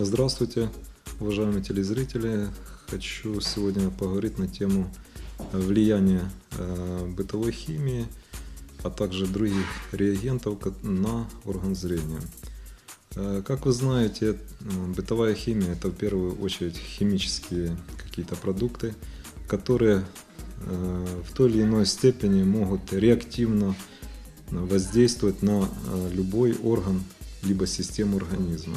Здравствуйте, уважаемые телезрители. Хочу сегодня поговорить на тему влияния э, бытовой химии, а также других реагентов на орган зрения. Э, Как вы знаете, э, бытовая химия это в первую очередь химические какие-то продукты, которые в той или иной степени могут реактивно воздействовать на любой орган либо систему организма.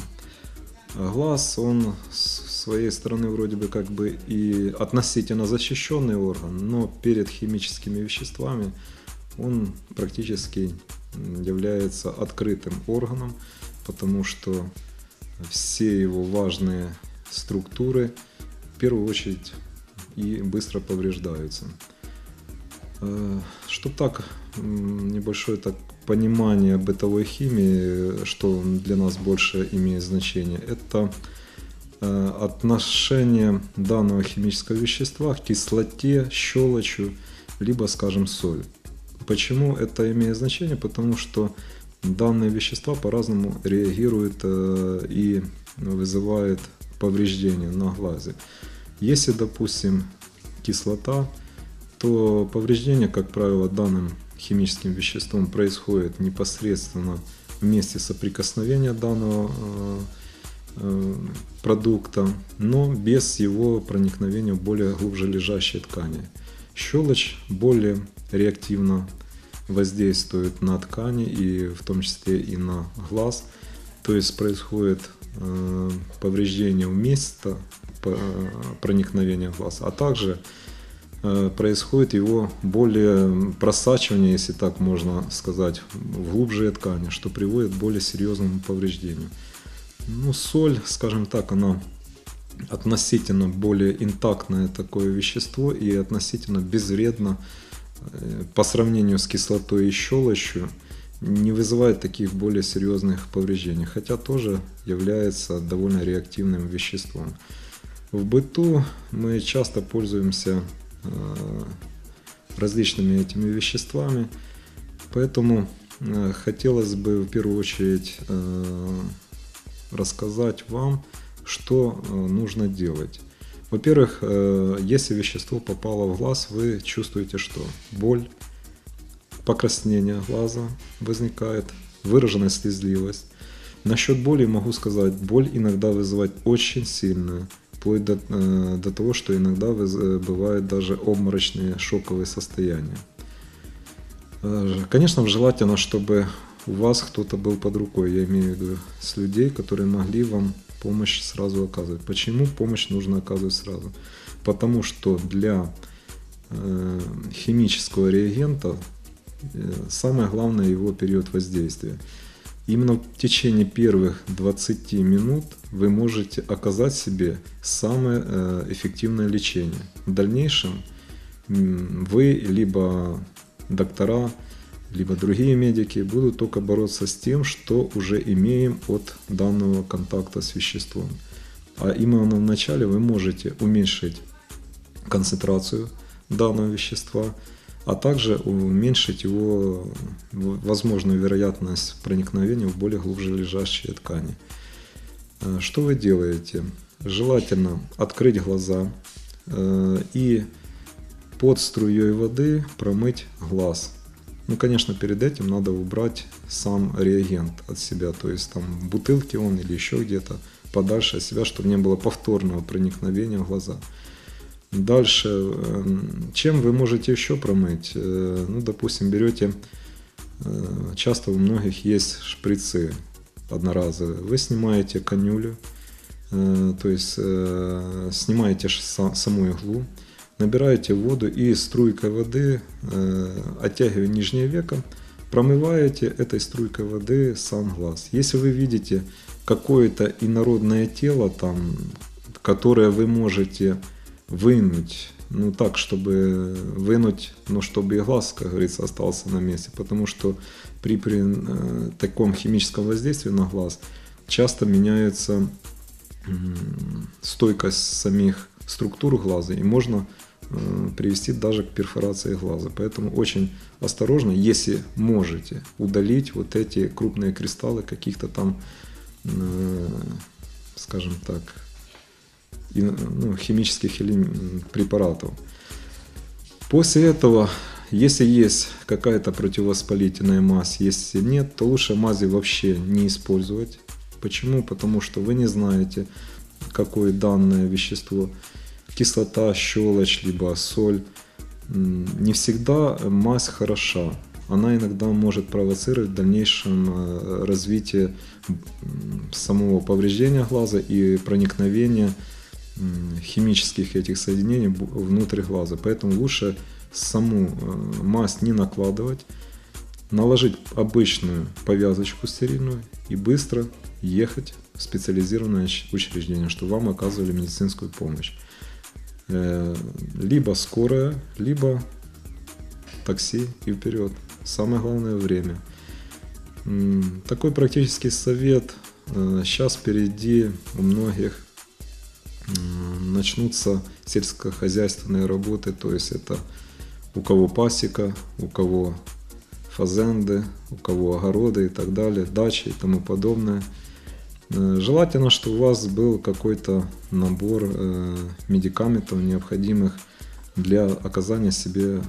Глаз, он с своей стороны вроде бы как бы и относительно защищенный орган, но перед химическими веществами он практически является открытым органом, потому что все его важные структуры в первую очередь и быстро повреждаются. Чтобы так м, небольшое так понимание бытовой химии, что для нас больше имеет значение, это э, отношение данного химического вещества к кислоте, щелочью, либо, скажем, соль. Почему это имеет значение? Потому что данные вещества по-разному реагируют э, и вызывают повреждения на глазе. Если, допустим, кислота, то повреждение, как правило, данным химическим веществом происходит непосредственно в месте соприкосновения данного э, э, продукта, но без его проникновения в более глубже лежащие ткани. Щелочь более реактивно воздействует на ткани и в том числе и на глаз. То есть происходит э, повреждение в место по- проникновения глаз, а также происходит его более просачивание, если так можно сказать, в глубжие ткани, что приводит к более серьезному повреждению. Ну, соль, скажем так, она относительно более интактное такое вещество и относительно безвредно э, по сравнению с кислотой и щелочью не вызывает таких более серьезных повреждений, хотя тоже является довольно реактивным веществом. В быту мы часто пользуемся э, различными этими веществами, поэтому э, хотелось бы в первую очередь э, рассказать вам, что э, нужно делать. Во-первых, э, если вещество попало в глаз, вы чувствуете что? Боль, покраснение глаза возникает, выраженная слезливость. Насчет боли могу сказать, боль иногда вызывает очень сильную, вплоть до, э, до того, что иногда э, бывают даже обморочные шоковые состояния. Э, Конечно, желательно, чтобы у вас кто-то был под рукой, я имею в виду с людей, которые могли вам помощь сразу оказывать. Почему помощь нужно оказывать сразу? Потому что для химического реагента самое главное его период воздействия. Именно в течение первых 20 минут вы можете оказать себе самое э, эффективное лечение. В дальнейшем вы либо доктора, либо другие медики будут только бороться с тем, что уже имеем от данного контакта с веществом. А именно вначале вы можете уменьшить концентрацию данного вещества, а также уменьшить его в- возможную вероятность проникновения в более глубже лежащие ткани. Э, Что вы делаете? Желательно открыть глаза э, и под струей воды промыть глаз. Ну, конечно, перед этим надо убрать сам реагент от себя, то есть там в бутылке он или еще где-то подальше от себя, чтобы не было повторного проникновения в глаза. Дальше, эм, чем вы можете еще промыть? Э, Ну, допустим, берете, э, часто у многих есть шприцы одноразовые. Вы снимаете конюлю, э, то есть снимаете саму иглу, набираете воду и струйкой воды, оттягивая нижнее веко, промываете этой струйкой воды сам глаз. Если вы видите какое-то инородное тело там, которое вы можете вынуть, ну так, чтобы вынуть, но чтобы и глаз, как говорится, остался на месте, потому что при, при э, таком химическом воздействии на глаз часто меняется м, стойкость самих структур глаза, и можно э, привести даже к перфорации глаза. Поэтому очень осторожно, если можете, удалить вот эти крупные кристаллы каких-то там, э, скажем так, ну, химических препаратов. После этого, если есть какая-то противовоспалительная мазь, если нет, то лучше мази вообще не использовать. Почему? Потому что вы не знаете, какое данное вещество, кислота, щелочь, либо соль. Не всегда мазь хороша. Она иногда может провоцировать в дальнейшем э, развитие самого повреждения глаза и проникновения м, химических этих соединений внутрь глаза. Поэтому лучше саму э, мазь не накладывать, наложить обычную повязочку стерильную и быстро ехать в специализированное учреждение, чтобы вам оказывали медицинскую помощь. Э, Либо скорая, либо такси и вперед. Самое главное время. Такой практический совет. Сейчас впереди у многих начнутся сельскохозяйственные работы, то есть это у кого пасека, у кого фазенды, у кого огороды и так далее, дачи и тому подобное. Э, Желательно, чтобы у вас был какой-то набор э, медикаментов, необходимых для оказания себе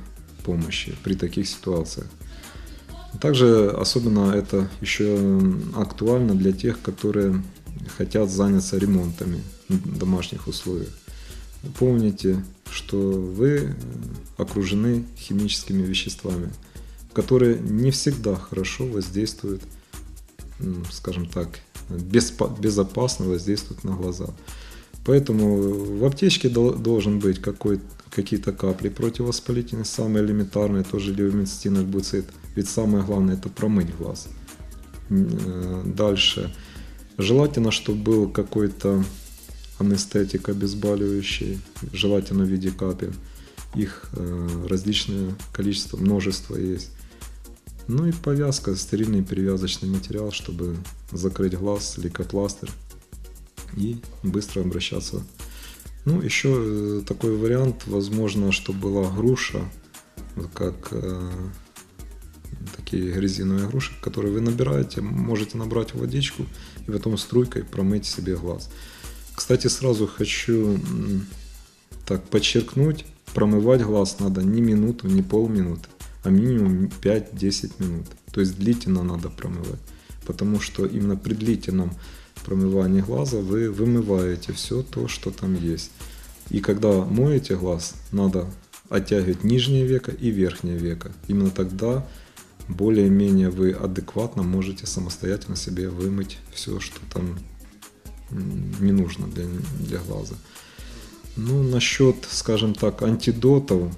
помощи при таких ситуациях. Также особенно это еще актуально для тех, которые хотят заняться ремонтами в домашних условиях. Помните, что вы окружены химическими веществами, которые не всегда хорошо воздействуют, скажем так, безопасно воздействуют на глаза. Поэтому в аптечке дол- должен быть какой, какие-то капли противовоспалительные, самые элементарные, тоже левомицетин, альбуцит. Ведь самое главное это промыть глаз. Э, Дальше. Желательно, чтобы был какой-то анестетик обезболивающий, желательно в виде капель. Их э, различное количество, множество есть. Ну и повязка, стерильный перевязочный материал, чтобы закрыть глаз, лейкопластырь и быстро обращаться. Ну, еще э, такой вариант, возможно, что была груша, как э, такие резиновые груши, которые вы набираете, можете набрать водичку и потом струйкой промыть себе глаз. Кстати, сразу хочу так подчеркнуть, промывать глаз надо не минуту, не полминуты, а минимум 5-10 минут. То есть длительно надо промывать, потому что именно при длительном промывании глаза вы вымываете все то, что там есть. И когда моете глаз, надо оттягивать нижнее веко и верхнее веко. Именно тогда более-менее вы адекватно можете самостоятельно себе вымыть все, что там не нужно для, для глаза. Ну, насчет, скажем так, антидотов.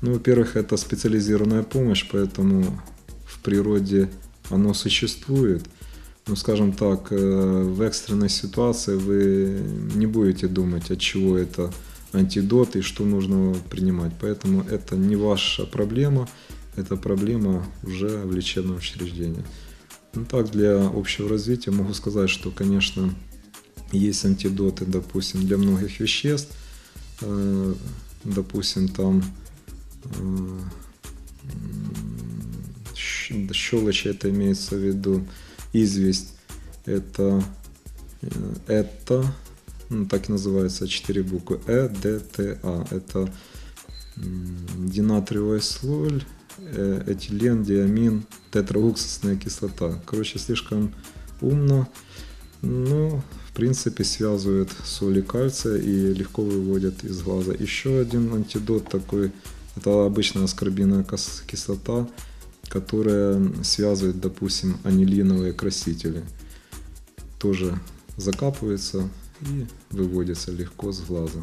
Ну, во-первых, это специализированная помощь, поэтому в природе оно существует. Ну, скажем так, э, в экстренной ситуации вы не будете думать, от чего это антидот и что нужно принимать. Поэтому это не ваша проблема, это проблема уже в лечебном учреждении. Ну так, для общего развития могу сказать, что, конечно, есть антидоты, допустим, для многих веществ. Э, Допустим, там э, щелочь, это имеется в виду известь, это, э, это, ну, так и называется, четыре буквы, Э, Д, Т, А. Это динатриевая соль, этилен, диамин, тетрауксусная кислота. Короче, слишком умно, но в принципе связывают соли кальция и легко выводят из глаза. Еще один антидот такой, это обычная аскорбиновая кис- кислота, которая связывает, допустим, анилиновые красители. Тоже закапывается и выводится легко с глаза.